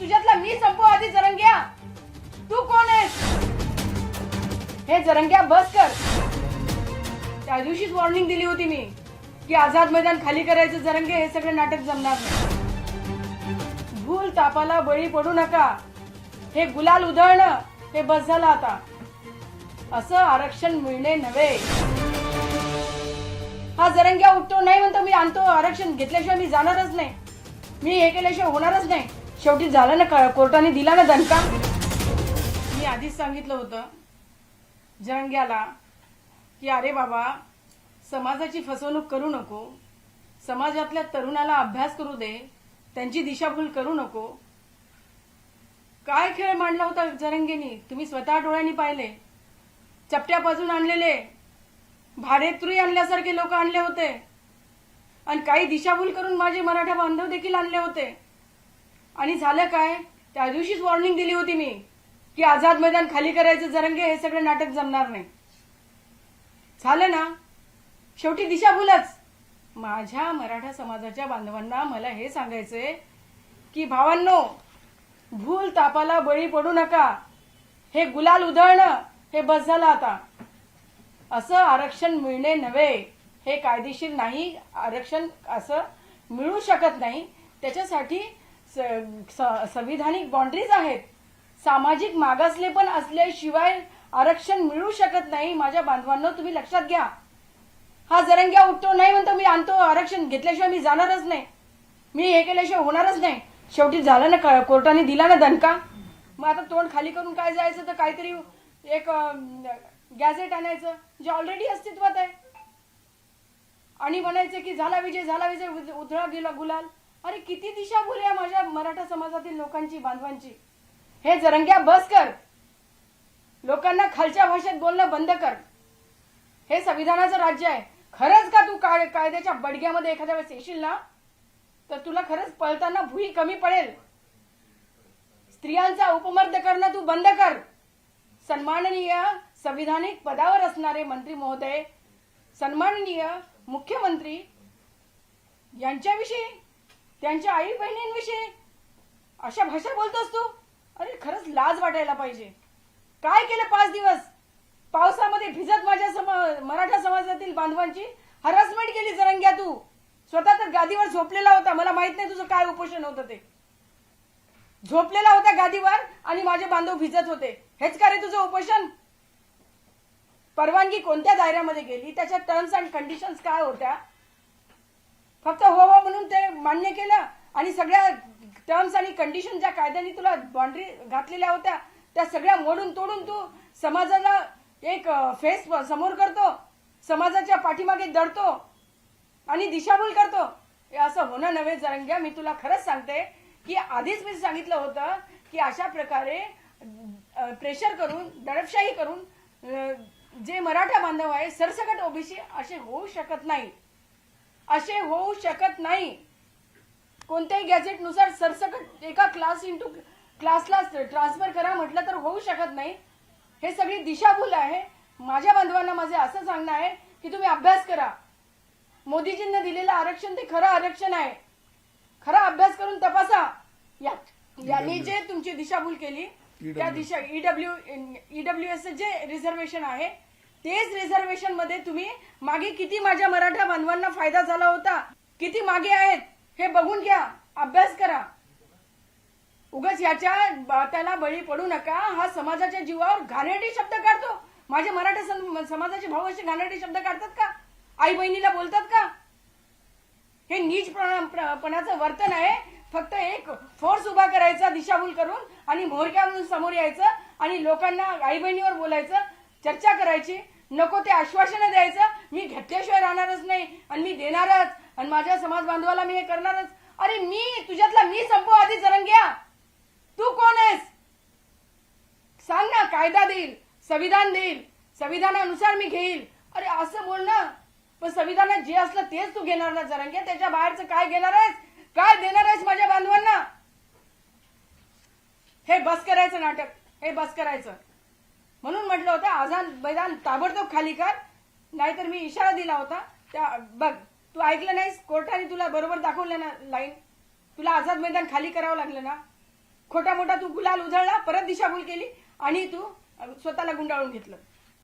तुझ्यातला मी संपू आधी जरंग्या. तू कोण आहेस? हे जरंग्या बस कर. त्या दिवशीच वॉर्निंग दिली होती मी की आझाद मैदान खाली करायचं जरंगे हे सगळं नाटक जमणार नाही. भूल तापाला बळी पडू नका. हे गुलाल उधळणं हे बस झालं आता. असं आरक्षण मिळणे नव्हे. हा जरंग्या उठतो नाही म्हणतो मी आणतो आरक्षण घेतल्याशिवाय मी जाणारच नाही. मी हे केल्याशिवाय होणारच नाही. शेवटी झालं ना कोर्टाने दिला ना दणका? मी आधीच सांगितलं होतं जरंग्याला की अरे बाबा समाजाची फसवणूक करू नको समाजातल्या तरुणाला अभ्यास करू दे त्यांची दिशाभूल करू नको. काय खेळ मांडला होता जरंगेनी तुम्ही स्वतः डोळ्यांनी पाहिले. चपट्यापासून आणलेले भाडेत्रुई आणल्यासारखे लोक आणले होते. आणि काही दिशाभूल करून माझे मराठा बांधव देखील आणले होते. आणि झालं काय? त्या दिवशीच वॉर्निंग दिली होती मी की आझाद मैदान खाली करायचं जरंगे हे सगळं नाटक जमणार नाही. झालं ना? शेवटी दिशाभूलच माझ्या मराठा समाजाच्या बांधवांना मला हे सांगायचंय की भावांनो भूल तापाला बळी पडू नका. हे गुलाल उधळणं हे बस झालं आता. असं आरक्षण मिळणे नव्हे. हे कायदेशीर नाही आरक्षण असं मिळू शकत नाही. त्याच्यासाठी संविधानिक बाउंड्रीज आहेत. सामाजिक मागासले पण असल्याशिवाय आरक्षण मिळू शकत नाही. माझ्या बांधवांना तुम्ही लक्षात घ्या. हा जरंग्या उठतो नाही म्हणतो मी आणतो आरक्षण. घेतल्याशिवाय मी जाणारच नाही. मी हे केल्याशिवाय होणारच नाही. शेवटी झालं ना क- कोर्टाने दिला ना दणका. मग आता तोंड खाली करून काय जायचं तर काहीतरी एक गॅझेट आणायचं जे ऑलरेडी अस्तित्वात आहे. आणि म्हणायचं की झाला विजय झाला विजय उधळा गेला गुलाल. अरे किती दिशा आहे माझ्या मराठा समाजातील लोकांची बांधवांची. हे जरंग्या बस कर. लोकांना खालच्या भाषेत बोलणं बंद कर. हे संविधानाचं राज्य आहे. खरंच का तू काय कायद्याच्या बडग्यामध्ये एखाद्या वेळेस येशील ना? तर तुला खरंच पळताना भुई कमी पडेल. स्त्रियांचा उपमर्द करणं तू बंद कर. सन्माननीय संविधानिक पदावर असणारे मंत्री महोदय सन्माननीय मुख्यमंत्री यांच्याविषयी त्यांच्या आई बहिणींविषयी? अशा भाषा बोलतोस तू? अरे खरंच लाज वाटायला पाहिजे. काय केलं पाच दिवस? पावसामध्ये भिजत माझ्या मराठा समाजातील बांधवांची हरासमेंट केली जरंग्या तू. स्वतः तर गादीवर झोपलेला होता. मला माहीत नाही तुझं काय उपोषण होतं ते. झोपलेला होता गादीवर आणि माझे बांधव भिजत होते. हेच का रे तुझं उपोषण? परवानगी कोणत्या दायऱ्यामध्ये गेली? त्याच्या टर्म्स अँड कंडिशन्स काय होत्या? फक्त हो हो म्हणून ते मान्य केलं. आणि सगळ्या टर्म्स आणि कंडिशन ज्या कायद्याने तुला बाउंड्री घातलेल्या होत्या त्या सगळ्या मोडून तोडून तू समाजाला एक फेस समोर करतो. समाजाच्या पाठीमागे दडतो. आणि दिशाभूल करतो. हे असं होणं नव्हे जरंग्या. मी तुला खरंच सांगते की आधीच मी सांगितलं होतं की अशा प्रकारे प्रेशर करून दडपशाही करून जे मराठा बांधव आहे सरसकट ओबीसी असे होऊ शकत नाही असे होऊ शकत नाही. कोणत्याही गॅझेटनुसार सरसकट एका क्लास इंटू क्लासला ट्रान्सफर करा म्हटलं तर होऊ शकत नाही. हे सगळी दिशाभूल आहे. माझ्या बांधवांना माझे असं सांगणं आहे की तुम्ही अभ्यास करा. मोदीजींना दिलेलं आरक्षण ते खरं आरक्षण आहे. खरा अभ्यास करून तपासा. यांनी जे तुमची दिशाभूल केली त्या दिशा E ईडब्ल्यू ईडब्ल्यू एस जे रिझर्वेशन आहे तेच रिझर्वेशनमध्ये तुम्ही मागे किती माझ्या मराठा बांधवांना फायदा झाला होता? किती मागे आहेत? हे बघून घ्या. अभ्यास करा. उगाच याच्या बात्याला बळी पडू नका. हा समाजाच्या जीवावर घाणेरडे शब्द काढतो. माझे मराठा सम- समाजाचे भाऊ असे घाणेरडे शब्द काढतात का? आई बहिणीला बोलतात का? हे नीच पणाचं वर्तन आहे. फक्त एक फोर्स उभा करायचा दिशाभूल करून आणि मोहरक्यावरून समोर यायचं आणि लोकांना आई बहिणीवर बोलायचं चर्चा करायची. नको ते आश्वासनं द्यायचं. मी घेतल्याशिवाय राहणारच नाही आणि मी देणारच. आणि माझ्या समाज बांधवाला मी हे करणारच. अरे मी तुझ्यातला मी संपव आधी जरंग्या. तू कोण आहेस? सांग ना कायदा देईल संविधान देईल संविधानानुसार मी घेईल. अरे असं बोल ना. पण संविधानात जे असलं तेच तू घेणार ना जरंगे त्याच्या बाहेरचं काय घेणार आहेस? काय देणार आहेस माझ्या बांधवांना? हे बस करायचं नाटक. हे बस करायचं. म्हणून म्हटलं होतं आझाद मैदान ताबडतोब खाली कर. नाहीतर मी इशारा दिला होता त्या बघ तू ऐकलं नाहीस कोर्टाने तुला बरोबर दाखवलं ना लाईन तुला आझाद मैदान खाली करावं लागलं ना. खोटा मोठा तू गुलाल उधळला परत दिशाभूल केली आणि तू स्वतःला गुंडाळून घेतलं.